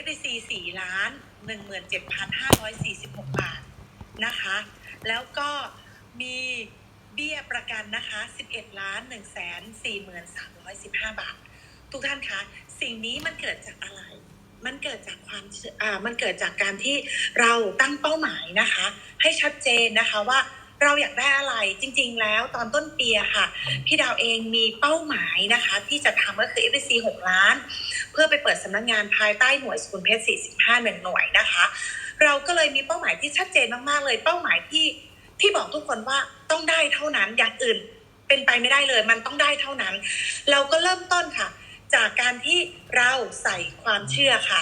FBC 4ล้าน17,546บาทนะคะ แล้วก็มีเบี้ยประกันนะคะ11ล้าน143,315บาท ทุกท่านคะสิ่งนี้มันเกิดจากอะไร มันเกิดจากความเชื่ออ่ามันเกิดจากการที่เราตั้งเป้าหมายนะคะ ให้ชัดเจนนะคะว่า เราอยากได้อะไรจริง ๆ แล้วตอนต้นปีอะค่ะ พี่ดาวเองมีเป้าหมายนะคะ ที่จะทำก็คือ FBC 6 ล้าน เพื่อไปเปิดสำนักงานภายใต้หน่วยสกุลเพชร 45 หนึ่งหน่วยนะคะ เราก็เลยมีเป้าหมายที่ชัดเจนมากๆเลย เป้าหมายที่ที่บอกทุกคนว่าต้องได้เท่านั้นอย่างอื่นเป็นไปไม่ได้เลย มันต้องได้เท่านั้น เราก็เริ่มต้นค่ะ จากการที่เราใส่ความเชื่อค่ะ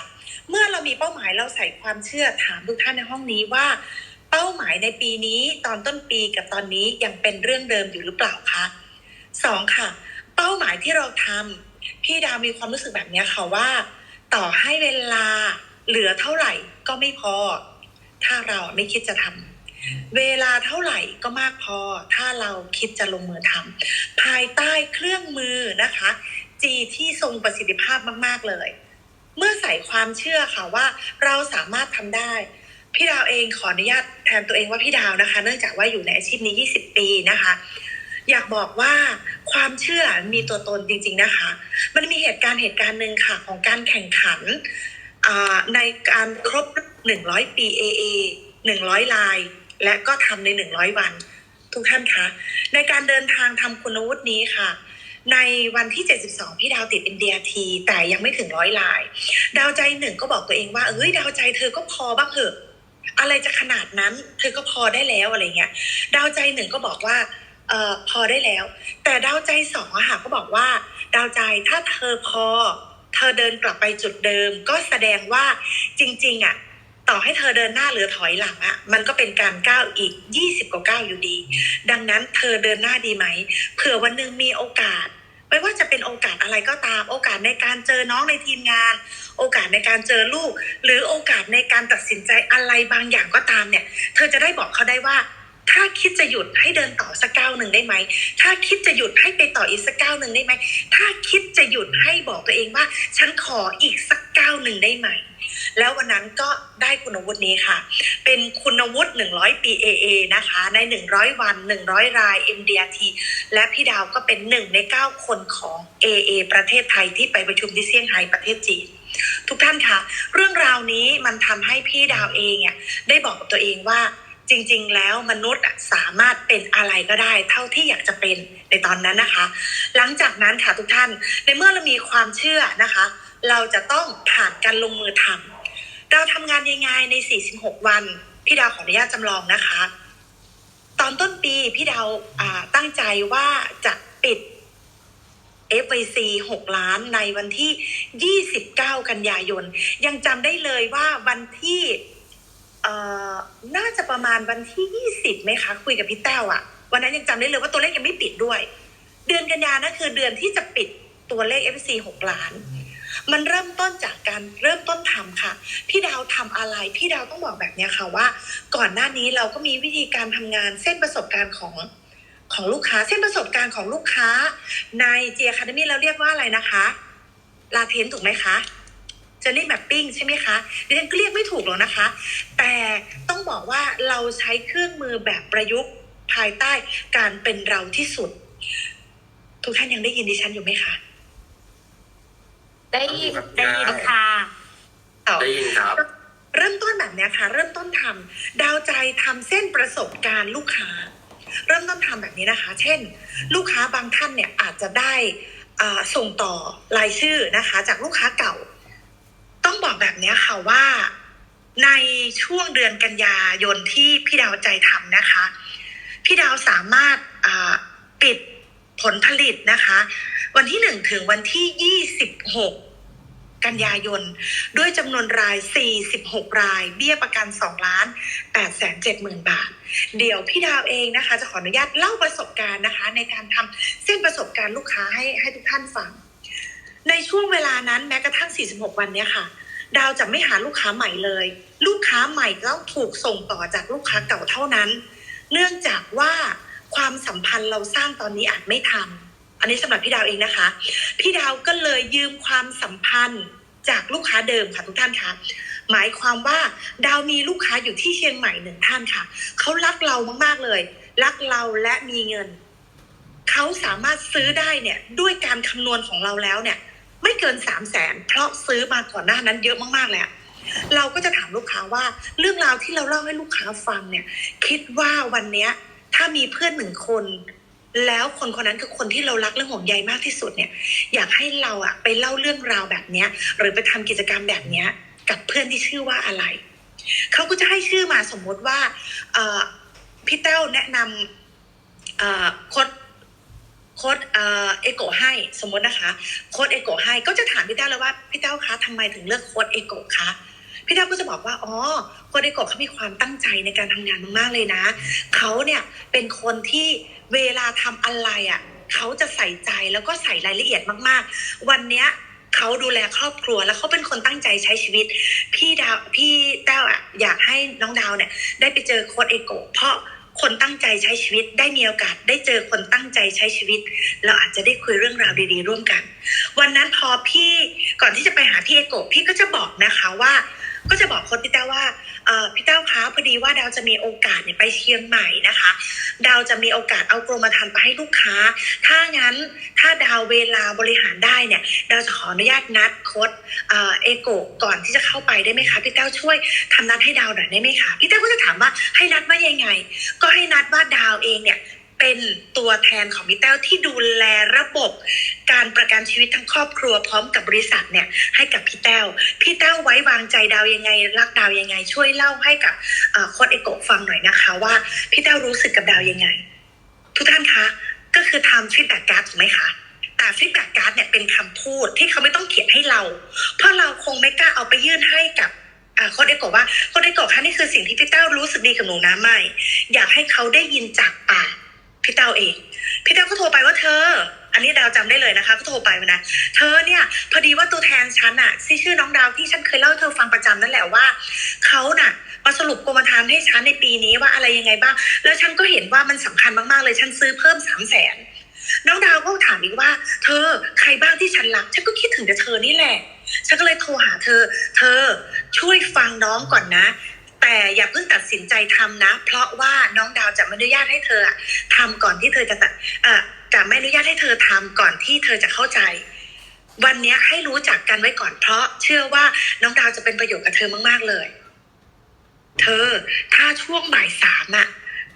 เมื่อเรามีเป้าหมายเราใส่ความเชื่อถามทุกท่านในห้องนี้ว่า เป้าหมายในปีนี้ตอนต้นปีกับตอนนี้ยังเป็นเรื่องเดิมอยู่หรือเปล่าคะสองค่ะ เป้าหมายที่เราทำพี่ดาวมีความรู้สึกแบบนี้ค่ะว่า ต่อให้เวลาเหลือเท่าไหร่ก็ไม่พอ ถ้าเราไม่คิดจะทำเวลาเท่าไหร่ก็มากพอ ถ้าเราคิดจะลงมือทำภายใต้เครื่องมือนะคะ จีที่ทรงประสิทธิภาพมาก ๆเลย เมื่อใส่ความเชื่อค่ะว่า เราสามารถทำได้ พี่ดาวเองขออนุญาตแทนตัวเองว่าพี่ดาวนะคะ เนื่องจากว่าอยู่ในอาชีพนี้ 20 ปีนะคะ อยากบอกว่าความเชื่อมีตัวตนจริง ๆนะคะ มันมีเหตุการณ์เหตุการณ์หนึ่งค่ะของการแข่งขันในการครบ 100 ปี AA 100 ลาย และก็ทำใน 100 วัน ทุกท่านคะ ในการเดินทางทำคุณวุฒินี้ค่ะในวันที่ 72 พี่ดาวติด MDRT แต่ยังไม่ถึงร้อยลาย ดาวใจหนึ่งก็บอกตัวเองว่า เอ้ย ดาวใจเธอก็พอบ้างเถอะ อะไรจะขนาดนั้น เธอก็พอได้แล้วอะไรเงี้ย ดาวใจหนึ่งก็บอกว่าเอ่อพอได้แล้ว แต่ดาวใจสองอะค่ะก็บอกว่า ดาวใจถ้าเธอพอ เธอเดินกลับไปจุดเดิม ก็แสดงว่าจริง ๆอะต่อให้เธอเดินหน้าหรือถอยหลังอะมันก็เป็นการก้าวอีก 20 กว่าก้าวอยู่ดี ดังนั้นเธอเดินหน้าดีไหมเผื่อวันหนึ่งมีโอกาส ไม่ว่าจะเป็นโอกาสอะไรก็ตาม โอกาสในการเจอน้องในทีมงาน โอกาสในการเจอลูก หรือโอกาสในการตัดสินใจอะไรบางอย่างก็ตามเนี่ย เธอจะได้บอกเขาได้ว่า ถ้าคิดจะหยุดให้เดินต่อสักก้าวหนึ่งได้ไหม ถ้าคิดจะหยุดให้ไปต่ออีกสักก้าวหนึ่งได้ไหม ถ้าคิดจะหยุดให้บอกตัวเองว่า ฉันขออีกสักก้าวหนึ่งได้ไหม แล้ววันนั้นก็ได้คุณวุฒินี้ค่ะ เป็นคุณวุฒิ100ปี AA นะคะ ใน 100 วัน 100 ราย MDRT และพี่ดาวก็เป็นหนึ่งใน 9 คนของ AA ประเทศไทยที่ไปประชุมที่เซี่ยงไฮ้ประเทศจีน ทุกท่านคะเรื่องราวนี้มันทำให้พี่ดาวเองอะได้บอกกับตัวเองว่าจริง ๆ แล้วมนุษย์สามารถเป็นอะไรก็ได้ เท่าที่อยากจะเป็นในตอนนั้นนะคะ หลังจากนั้นค่ะทุกท่านในเมื่อเรามีความเชื่อนะคะ เราจะต้องผ่านการลงมือทำเราทำงานยังไงใน 46 วันพี่ดาวขออนุญาตจำลองนะคะ ตอนต้นปีพี่ดาวตั้งใจว่าจะปิด FYC 6 ล้านในวันที่ 29 กันยายน ยังจำได้เลยว่าวันที่เอ่อน่าจะประมาณวันที่ 20ไหมคะ คุยกับพี่แต้วอะวันนั้นยังจำได้เลยว่าตัวเลขยังไม่ปิดด้วย เดือนกันยานะคือเดือนที่จะปิดตัวเลข FYC 6 ล้าน มันเริ่มต้นจากการเริ่มต้นทำค่ะ พี่ดาวทำอะไร พี่ดาวต้องบอกแบบนี้ค่ะว่า ก่อนหน้านี้เราก็มีวิธีการทำงานเส้นประสบการณ์ของ ของลูกค้า เส้นประสบการณ์ของลูกค้า ในเจียคาเดมี่เราเรียกว่าอะไรนะคะลาเทนถูกไหมคะเจอร์นี่แมปปิ้งใช่ไหมคะดิฉันก็เรียกไม่ถูกหรอกนะคะ แต่ต้องบอกว่าเราใช้เครื่องมือแบบประยุกต์ภายใต้การเป็นเราที่สุด ทุกท่านยังได้ยินดิฉันอยู่ไหมคะได้ยินครับได้ยินค่ะต่อได้ยินครับ เริ่มต้นแบบเนี้ยค่ะ เริ่มต้นทำดาวใจทำเส้นประสบการณ์ลูกค้า เริ่มต้นทำแบบนี้นะคะ เช่น ลูกค้าบางท่านเนี่ยอาจจะได้ส่งต่อรายชื่อนะคะ จากลูกค้าเก่า ต้องบอกแบบนี้ค่ะว่าในช่วงเดือนกันยายนที่พี่ดาวใจทำนะคะ พี่ดาวสามารถปิดผลผลิตนะคะ วันที่หนึ่งถึงวันที่ยี่สิบหก กันยายน ด้วยจำนวนราย 46 ราย เบี้ยประกัน 2 ล้าน8แสน7หมื่นบาท เดี๋ยวพี่ดาวเองนะคะ จะขออนุญาตเล่าประสบการณ์นะคะ ในการทำเส้นประสบการณ์ลูกค้าให้ให้ทุกท่านฟัง ในช่วงเวลานั้นแม้กระทั่ง 46 วันเนี้ยค่ะ ดาวจะไม่หาลูกค้าใหม่เลย ลูกค้าใหม่ต้องถูกส่งต่อจากลูกค้าเก่าเท่านั้น เนื่องจากว่าความสัมพันธ์เราสร้างตอนนี้อาจไม่ทันอันนี้สำหรับพี่ดาวเองนะคะ พี่ดาวก็เลยยืมความสัมพันธ์ จากลูกค้าเดิมค่ะทุกท่านคะหมายความว่าดาวมีลูกค้าอยู่ที่เชียงใหม่หนึ่งท่านค่ะเขารักเรามากๆเลย รักเราและมีเงินเขาสามารถซื้อได้เนี่ยด้วยการคำนวณของเราแล้วเนี่ย ไม่เกินสามแสนเพราะซื้อมาก่อนหน้านั้นเยอะมากๆเลยเราก็จะถามลูกค้าว่า เรื่องราวที่เราเล่าให้ลูกค้าฟังเนี่ย คิดว่าวันเนี้ยถ้ามีเพื่อนหนึ่งคน แล้วคนคนนั้นคือคนที่เรารักและห่วงใยมากที่สุดเนี่ย อยากให้เราอะไปเล่าเรื่องราวแบบเนี้ย หรือไปทำกิจกรรมแบบเนี้ย กับเพื่อนที่ชื่อว่าอะไรเขาก็จะให้ชื่อมาสมมติว่าเอพี่เต้าแนะนำโค้ดโค้ดเอ่อเอโกให้สมมตินะคะโค้ดเอโกให้ก็จะถามพี่เต้าเลยว่าพี่เต้าคะทำไมถึงเลือกโค้ดเอโกคะ พี่เต้าก็จะบอกว่าอ๋อโค้ดเอโกเขามีความตั้งใจในการทำงานมากๆเลยนะเขาเนี่ยเป็นคนที่เวลาทำอะไรอะเขาจะใส่ใจแล้วก็ใส่รายละเอียดมากๆ วันเนี้ยเขาดูแลครอบครัวแล้วเขาเป็นคนตั้งใจใช้ชีวิต พี่ดาวพี่แต้วอะอยากให้น้องดาวเนี่ยได้ไปเจอโค้ดเอโกเพราะคนตั้งใจใช้ชีวิตได้มีโอกาสได้เจอคนตั้งใจใช้ชีวิต เราอาจจะได้คุยเรื่องราวดีๆ ร่วมกัน วันนั้นพอพี่ก่อนที่จะไปหาพี่เอโกพี่ก็จะบอกนะคะว่า ก็จะบอกโค้ดพี่แต้วว่าพี่แต้วคะพอดีว่าดาวจะมีโอกาสเนี่ยไปเชียงใหม่นะคะ ดาวจะมีโอกาสเอากรมธรรม์ไปให้ลูกค้า ถ้างั้นถ้าดาวเวลาบริหารได้เนี่ยดาวจะขออนุญาตนัดโค้ดเอโกก่อนที่จะเข้าไปได้ไหมคะพี่แต้วช่วยทำนัดให้ดาวหน่อยได้ไหมคะพี่แต้วก็จะถามว่าให้นัดว่ายังไง ก็ให้นัดว่าดาวเองเนี่ย เป็นตัวแทนของพี่แต้วที่ดูแลระบบการประกันชีวิตทั้งครอบครัวพร้อมกับบริษัทเนี่ยให้กับพี่แต้วพี่แต้วไว้วางใจดาวยังไง รักดาวยังไง ช่วยเล่าให้กับโค้ดเอโกฟังหน่อยนะคะ ว่าพี่แต้วรู้สึกกับดาวยังไง ทุกท่านคะก็คือทำฟีดแบ็กการ์ดถูกไหมคะแต่ฟีดแบ็กการ์ดเนี่ยเป็นคำพูดที่เขาไม่ต้องเขียนให้เรา เพราะเราคงไม่กล้าเอาไปยื่นให้กับโค้ดเอโกว่าโค้ดเอโกคะนี่คือสิ่งที่พี่เต้ารู้สึกดีกับหนูนะไม่ อยากให้เขาได้ยินจากปาก พี่เต้าเอง พี่เต้าก็โทรไปว่าเธอ อันนี้ดาวจำได้เลยนะคะ ก็โทรไปนะ เธอเนี่ยพอดีว่าตัวแทนฉันอะที่ชื่อน้องดาวที่ฉันเคยเล่าให้เธอฟังประจำนั่นแหละว่าเขาน่ะมาสรุปกรมธรรม์ให้ฉันในปีนี้ว่าอะไรยังไงบ้าง แล้วฉันก็เห็นว่ามันสำคัญมากๆเลย ฉันซื้อเพิ่มสามแสนน้องดาวก็ถามอีกว่า เธอใครบ้างที่ฉันรัก ฉันก็คิดถึงแต่เธอนี่แหละ ฉันก็เลยโทรหาเธอ เธอช่วยฟังน้องก่อนนะ แต่อย่าเพิ่งตัดสินใจทำนะ เพราะว่าน้องดาวจะไม่อนุญาตให้เธออะทำก่อนที่เธอจะตัดจะไม่อนุญาตให้เธอทำก่อนที่เธอจะเข้าใจ วันนี้ให้รู้จักกันไว้ก่อนเพราะ เชื่อว่าน้องดาวจะเป็นประโยชน์กับเธอมากๆเลย เธอถ้าช่วงบ่ายสามอะ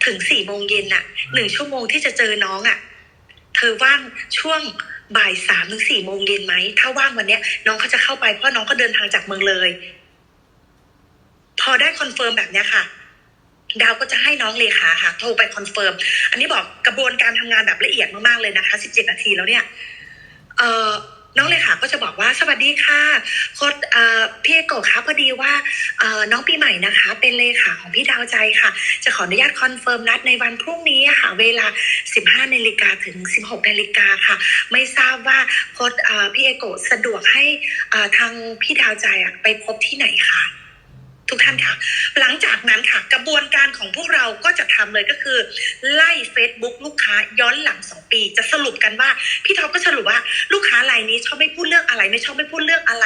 ถึงสี่โมงเย็นอะหนึ่งชั่วโมงที่จะเจอน้องอะเธอว่างช่วงบ่ายสามถึงสี่โมงเย็นไหมถ้าว่างวันเนี้ย น้องเขาจะเข้าไปเพราะน้องเขาเดินทางจากเมืองเลย พอได้คอนเฟิร์มแบบเนี้ยค่ะ ดาวก็จะให้น้องเลขาค่ะ โทรไปคอนเฟิร์ม อันนี้บอกกระบวนการทำงานแบบละเอียดมากๆเลยนะคะ 17 นาทีแล้วเนี่ย เอ่อน้องเลขาก็จะบอกว่าสวัสดีค่ะโค้ดพี่เอโกคะพอดีว่าน้องปีใหม่นะคะ เป็นเลขาของพี่ดาวใจค่ะ จะขออนุญาตคอนเฟิร์มนัดในวันพรุ่งนี้ค่ะ เวลา 15นาฬิกาถึง 16นาฬิกาค่ะ ไม่ทราบว่าโค้ดพี่เอโกสะดวกให้ทางพี่ดาวใจไปพบที่ไหนคะ ทุกท่านค่ะ หลังจากนั้นค่ะ กระบวนการของพวกเราก็จะทำเลยก็คือ ไล่ Facebook ลูกค้าย้อนหลังสองปี จะสรุปกันว่า พี่ท็อปก็สรุปว่าลูกค้ารายนี้ชอบไม่พูดเรื่องอะไรไม่ชอบไม่พูดเรื่องอะไร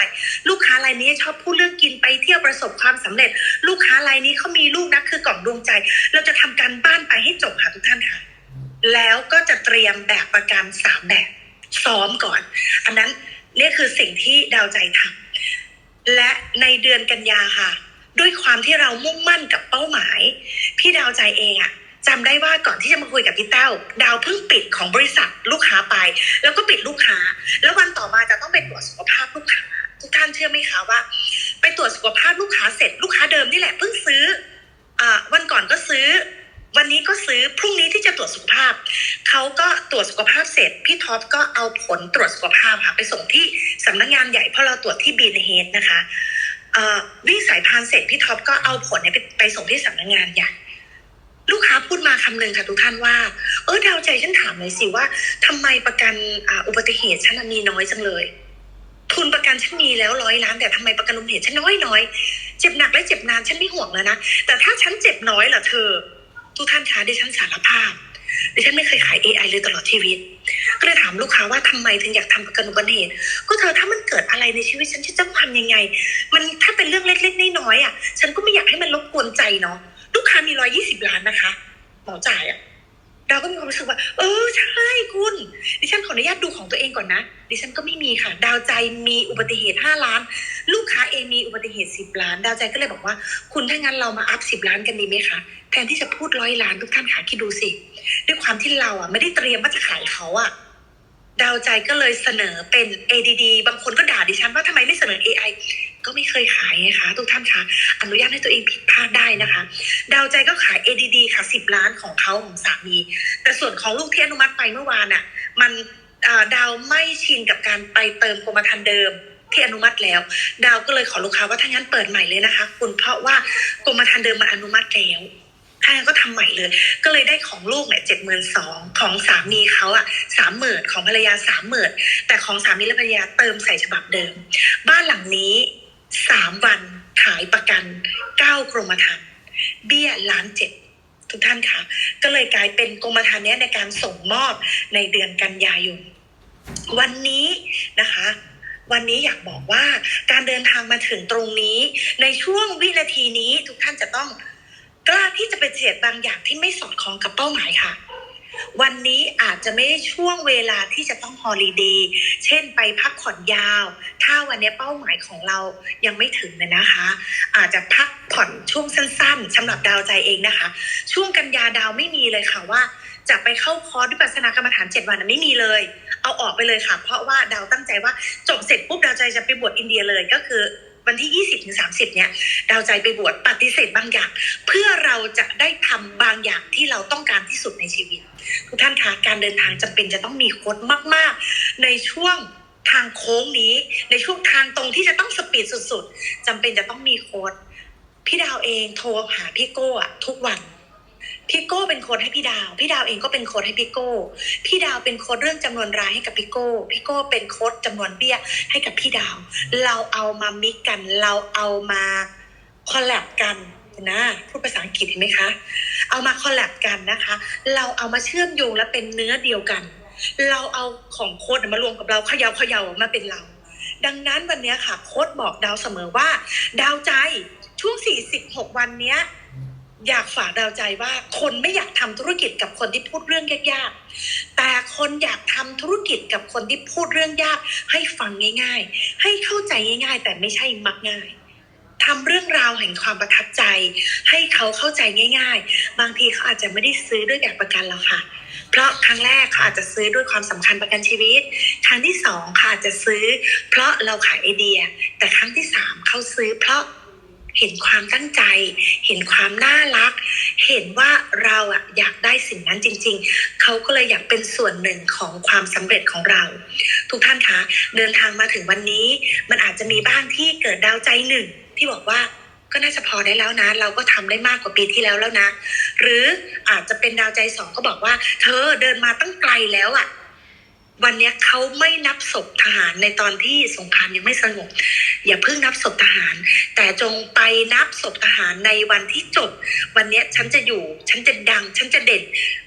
ลูกค้ารายนี้ชอบพูดเรื่องกินไปเที่ยวประสบความสำเร็จ ลูกค้ารายนี้เขามีลูกนะคือกล่องดวงใจ เราจะทำการบ้านไปให้จบค่ะทุกท่านค่ะ แล้วก็จะเตรียมแบบประกันสามแบบซ้อมก่อน อันนั้นนี่คือสิ่งที่ดาวใจทำและในเดือนกันยาค่ะ ด้วยความที่เรามุ่งมั่นกับเป้าหมาย พี่ดาวใจเองอะจำได้ว่าก่อนที่จะมาคุยกับพี่เต้า ดาวเพิ่งปิดของบริษัทลูกค้าไป แล้วก็ปิดลูกค้า แล้ววันต่อมาจะต้องไปตรวจสุขภาพลูกค้าทุกท่านเชื่อไหมคะว่า ไปตรวจสุขภาพลูกค้าเสร็จลูกค้าเดิมนี่แหละเพิ่งซื้ออวันก่อนก็ซื้อ วันนี้ก็ซื้อพรุ่งนี้ที่จะตรวจสุขภาพเขาก็ตรวจสุขภาพเสร็จพี่ท็อปก็เอาผลตรวจสุขภาพค่ะไปส่งที่สำนักงานใหญ่เพราะเราตรวจที่บีนเฮดนะคะ วิ่งสายพานเสร็จพี่ท็อปก็เอาผลเนี่ยไปไปส่งที่สำนักงานใหญ่ลูกค้าพูดมาคำหนึ่งค่ะทุกท่านว่า เออดาวใจฉันถามหน่อยสิว่าทำไมประกันอ,อุบัติเหตุฉันมีน้อยจังเลย ทุนประกันฉันมีแล้วร้อยล้าน แต่ทำไมประกันอุบัติเหตุฉันน้อยน้อยเจ็บหนักและเจ็บนานฉันไม่ห่วงแล้วนะแต่ถ้าฉันเจ็บน้อยล่ะเธอ ทุกท่านคะดิฉันสารภาพ ดิฉันไม่เคยขาย AI เลยตลอดชีวิต ก็เลยถามลูกค้าว่าทำไมถึงอยากทำประกันอุบัติเหตุ ก็เธอถ้ามันเกิดอะไรในชีวิตฉันฉันจะทำยังไง มันถ้าเป็นเรื่องเล็กๆน้อยๆอะ ฉันก็ไม่อยากให้มันรบกวนใจเนาะ ลูกค้ามีร้อยยี่สิบล้านนะคะหมอจ่ายอะ ดาก็มีความรู้สึกว่า เออใช่คุณ ดิฉันขออนุญาตดูของตัวเองก่อนนะ ดิฉันก็ไม่มีค่ะ ดาวใจมีอุบัติเหตุห้าล้าน ลูกค้าเองมีอุบัติเหตุสิบล้าน ดาวใจก็เลยบอกว่า คุณถ้างั้นเรามาอัพสิบล้านกันดีไหมคะแทนที่จะพูดร้อยล้านทุกท่านค่ะคิดดูสิ ด้วยความที่เราอะไม่ได้เตรียมว่าจะขายเขาอะดาวใจก็เลยเสนอเป็น ADD บางคนก็ด่าดิฉันว่าทำไมไม่เสนอ AI ก็ไม่เคยขายไงคะทุกท่านคะอนุญาตให้ตัวเองผิดพลาดได้นะคะ ดาวใจก็ขาย ADD ค่ะ10ล้านของเขาของสามี แต่ส่วนของลูกที่อนุมัติไปเมื่อวานน่ะมันดาวไม่ชินกับการไปเติมกรมธรรม์เดิมที่อนุมัติแล้ว ดาวก็เลยขอลูกค้าว่าถ้างั้นเปิดใหม่เลยนะคะ คุณเพราะว่ากรมธรรม์เดิมมันอนุมัติแล้วถ้างั้นก็ทำใหม่เลย ก็เลยได้ของลูกเนี่ยเจ็ดหมื่นสองของสามีเขาอะสามหมื่นของภรรยาสามหมื่นแต่ของสามีและภรรยาเติมใส่ฉบับเดิม บ้านหลังนี้ สามวันขายประกันเก้ากรมธรรม์เบี้ยล้านเจ็ดทุกท่านคะก็เลยกลายเป็นกรมธรรม์เนี้ยในการส่งมอบในเดือนกันยายนวันนี้นะคะ วันนี้อยากบอกว่าการเดินทางมาถึงตรงนี้ ในช่วงวินาทีนี้ทุกท่านจะต้องกล้าที่จะไปเสียดบางอย่างที่ไม่สอดคล้องกับเป้าหมายค่ะ วันนี้อาจจะไม่ได้ช่วงเวลาที่จะต้องฮอลิเดย์เช่นไปพักผ่อนยาว ถ้าวันนี้เป้าหมายของเรายังไม่ถึงเลยนะคะ อาจจะพักผ่อนช่วงสั้น ๆสำหรับดาวใจเองนะคะ ช่วงกันยาดาวไม่มีเลยค่ะว่า จะไปเข้าคอร์สวิปัสสนากรรมฐานเจ็ดวันนะไม่มีเลย เอาออกไปเลยค่ะ เพราะว่าดาวตั้งใจว่าจบเสร็จปุ๊บดาวใจจะไปบวชอินเดียเลยก็คือวันที่ 20ถึง30 เนี่ย ดาวใจไปบวชปฏิเสธบางอย่าง เพื่อเราจะได้ทำบางอย่างที่เราต้องการที่สุดในชีวิต ทุกท่านคะการเดินทางจำเป็นจะต้องมีโค้ดมาก ๆ ในช่วง ทางโค้งนี้ในช่วงทางตรงที่จะต้องสปีดสุดๆจำเป็นจะต้องมีโค้ดพี่ดาวเองโทรหาพี่โก้อะทุกวันพี่โก้เป็นโค้ดให้พี่ดาว พี่ดาวเองก็เป็นโค้ดให้พี่โก้ พี่ดาวเป็นโค้ดเรื่องจำนวนรายให้กับพี่โก้ พี่โก้เป็นโค้ดจำนวนเบี้ยให้กับพี่ดาว เราเอามามิกกัน เราเอามาคอลแลบกันนะพูดภาษาอังกฤษเห็นไหมคะ เอามาคอลแลบกันนะคะ เราเอามาเชื่อมโยงและเป็นเนื้อเดียวกัน เราเอาของโค้ดมารวมกับเราเขยาเขยามาเป็นเรา ดังนั้นวันนี้ค่ะโค้ดบอกดาวเสมอว่า ดาวใจช่วง 46 วันเนี้ยอยากฝากดาวใจว่าคนไม่อยากทำธุรกิจกับคนที่พูดเรื่องยากๆ แต่คนอยากทำธุรกิจกับคนที่พูดเรื่องยาก ให้ฟังง่าย ๆ ให้เข้าใจง่าย ๆ แต่ไม่ใช่มักง่ายทำเรื่องราวแห่งความประทับใจ ให้เขาเข้าใจง่าย ๆ บางทีเขาอาจจะไม่ได้ซื้อด้วยแบบประกันแล้วค่ะ เพราะครั้งแรกเขาอาจจะซื้อด้วยความสำคัญประกันชีวิต ครั้งที่สองเขาอาจจะซื้อ เพราะเราขายไอเดีย แต่ครั้งที่สามเขาซื้อเพราะเห็นความตั้งใจ เห็นความน่ารัก เห็นว่าเราอะอยากได้สิ่งนั้นจริง ๆ เขาก็เลยอยากเป็นส่วนหนึ่งของความสำเร็จของเรา ทุกท่านคะ เดินทางมาถึงวันนี้ มันอาจจะมีบ้างที่เกิดดาวใจหนึ่งที่บอกว่า ก็น่าจะพอได้แล้วนะ เราก็ทำได้มากกว่าปีที่แล้วแล้วนะ หรืออาจจะเป็นดาวใจสองก็บอกว่า เธอเดินมาตั้งไกลแล้วอะวันเนี้ยเขาไม่นับศพทหารในตอนที่สงครามยังไม่สงบอย่าเพิ่งนับศพทหาร แต่จงไปนับศพทหารในวันที่จบ วันเนี้ยฉันจะอยู่ ฉันจะดัง ฉันจะเด่น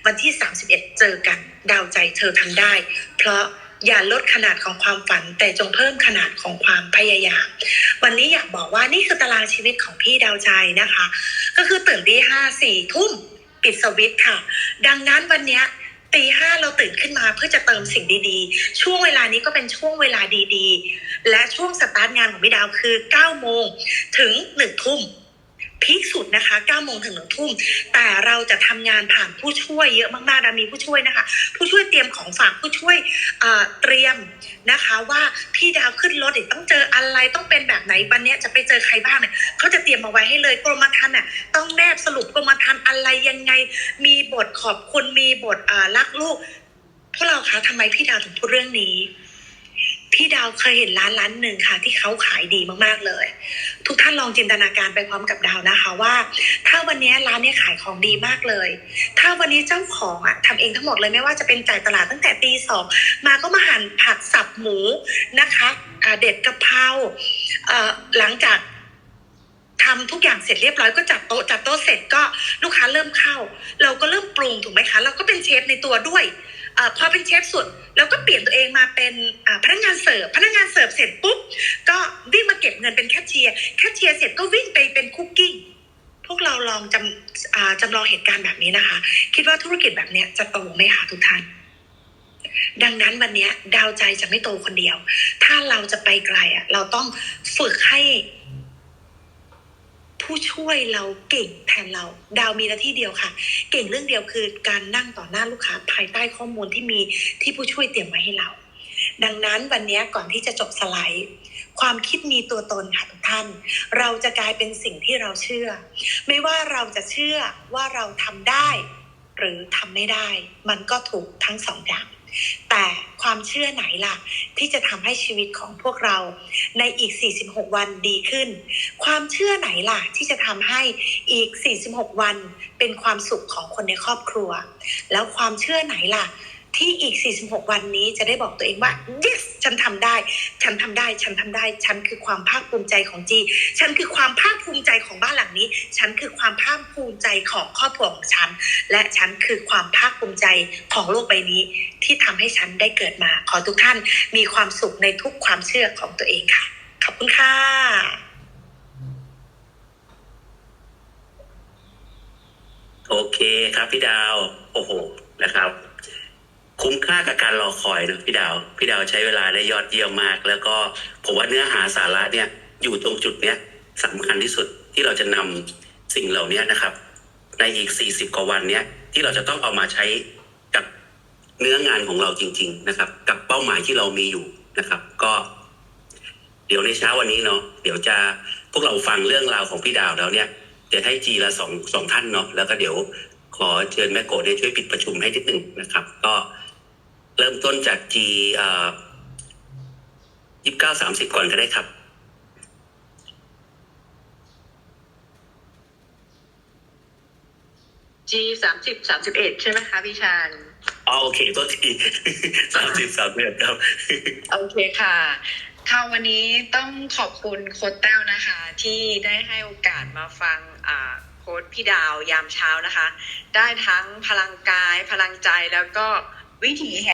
วันที่ 31 เจอกัน ดาวใจเธอทำได้ เพราะ อย่าลดขนาดของความฝัน แต่จงเพิ่มขนาดของความพยายาม วันนี้อยากบอกว่านี่คือตารางชีวิตของพี่ดาวใจนะคะ ก็คือตื่นตีห้าสี่ทุ่มปิดสวิตค่ะ ดังนั้นวันนี้ตีห้าเราตื่นขึ้นมาเพื่อจะเติมสิ่งดีๆ ช่วงเวลานี้ก็เป็นช่วงเวลาดีๆ และช่วงสตาร์ทงานของพี่ดาวคือ9โมงถึง1ทุ่ม พีคสุดนะคะ9โมงถึง1ทุ่ม แต่เราจะทำงานผ่านผู้ช่วยเยอะมากๆนะมีผู้ช่วยนะคะ ผู้ช่วยเตรียมของฝากผู้ช่วยเตรียมนะคะว่าพี่ดาวขึ้นรถต้องเจออะไรต้องเป็นแบบไหนวันเนี้ยจะไปเจอใครบ้างเนี่ยเขาจะเตรียมมาไว้ให้เลยกรมธรรม์น่ะต้องแนบสรุปกรมธรรม์อะไรยังไง มีบทขอบคุณมีบทอ่ารักลูกพวกเราคะทำไมพี่ดาวถึงพูดเรื่องนี้ พี่ดาวเคยเห็นร้านร้านหนึ่งค่ะ ที่เขาขายดีมากๆเลย ทุกท่านลองจินตนาการไปพร้อมกับดาวนะคะว่า ถ้าวันนี้ร้านนี้ขายของดีมากเลย ถ้าวันนี้เจ้าของอะทำเองทั้งหมดเลยไม่ว่าจะเป็นจ่ายตลาดตั้งแต่ตีสองมาก็มาหั่นผักสับหมูนะคะเด็ดกะเพราหลังจากทำทุกอย่างเสร็จเรียบร้อยก็จัดโต๊ะจัดโต๊ะเสร็จก็ลูกค้าเริ่มเข้า เราก็เริ่มปรุงถูกไหมคะ เราก็เป็นเชฟในตัวด้วย พอเป็นเชฟสุดเราก็เปลี่ยนตัวเองมาเป็นพนักงานเสิร์ฟพนักงานเสิร์ฟเสร็จปุ๊บก็วิ่งมาเก็บเงินเป็นแคชเชียร์แคชเชียร์เสร็จก็วิ่งไปเป็นคุกกิ้งพวกเราลองจำจำลองเหตุการณ์แบบนี้นะคะ คิดว่าธุรกิจแบบนี้จะโตไหมคะทุกท่าน ดังนั้นวันนี้ดาวใจจะไม่โตคนเดียว ถ้าเราจะไปไกลอะเราต้องฝึกให้ ผู้ช่วยเราเก่งแทนเรา ดาวมีหน้าที่เดียวค่ะ เก่งเรื่องเดียวคือการนั่งต่อหน้าลูกค้าภายใต้ข้อมูลที่มีที่ผู้ช่วยเตรียมไว้ให้เรา ดังนั้นวันนี้ก่อนที่จะจบสไลด์ความคิดมีตัวตนค่ะทุกท่าน เราจะกลายเป็นสิ่งที่เราเชื่อ ไม่ว่าเราจะเชื่อว่าเราทำได้ หรือทำไม่ได้ มันก็ถูกทั้งสองอย่าง แต่ความเชื่อไหนล่ะ ที่จะทำให้ชีวิตของพวกเราในอีก 46 วันดีขึ้น ความเชื่อไหนล่ะ ที่จะทำให้อีก 46 วันเป็นความสุขของคนในครอบครัว แล้วความเชื่อไหนล่ะ ที่อีก 46 วันนี้จะได้บอกตัวเองว่า yes ฉันทำได้ ฉันทำได้ ฉันทำได้ ฉันคือความภาคภูมิใจของจี ฉันคือความภาคภูมิใจของบ้านหลังนี้ ฉันคือความภาคภูมิใจของครอบครัวของฉัน และฉันคือความภาคภูมิใจของโลกใบนี้ ที่ทำให้ฉันได้เกิดมา ขอทุกท่านมีความสุขในทุกความเชื่อของตัวเองค่ะ ขอบคุณค่ะโอเคครับพี่ดาว โอ้โหนะครับ คุ้มค่ากับการรอคอยนะพี่ดาว พี่ดาวใช้เวลาได้ยอดเยี่ยมมาก แล้วก็ผมว่าเนื้อหาสาระเนี่ยอยู่ตรงจุดเนี้ยสำคัญที่สุดที่เราจะนำสิ่งเหล่านี้นะครับ ในอีก 40 กว่าวันเนี้ยที่เราจะต้องเอามาใช้กับเนื้องานของเราจริง ๆ นะครับ กับเป้าหมายที่เรามีอยู่นะครับ ก็ เดี๋ยวในเช้าวันนี้เนาะเดี๋ยวจะพวกเราฟังเรื่องราวของพี่ดาวแล้วเนี่ยเดี๋ยวให้จีละสองสองท่านเนาะแล้วก็เดี๋ยว ขอเชิญแม่โกดเนี่ยช่วยปิดประชุมให้นิดหนึ่งนะครับ ก็เริ่มต้นจากจียี่สิบเก้าสามสิบก่อนก็ได้ครับ G สามสิบสามสิบเอ็ดใช่ไหมคะพี่ชาญอ๋อโอเคตัวทีสามสิบสามเอ็ดครับ โอเคค่ะค่ะวันนี้ต้องขอบคุณโค้ดแต้วนะคะ ที่ได้ให้โอกาสมาฟังอ่าโค้ดพี่ดาวยามเช้านะคะ ได้ทั้งพลังกายพลังใจแล้วก็วิถีแห่ง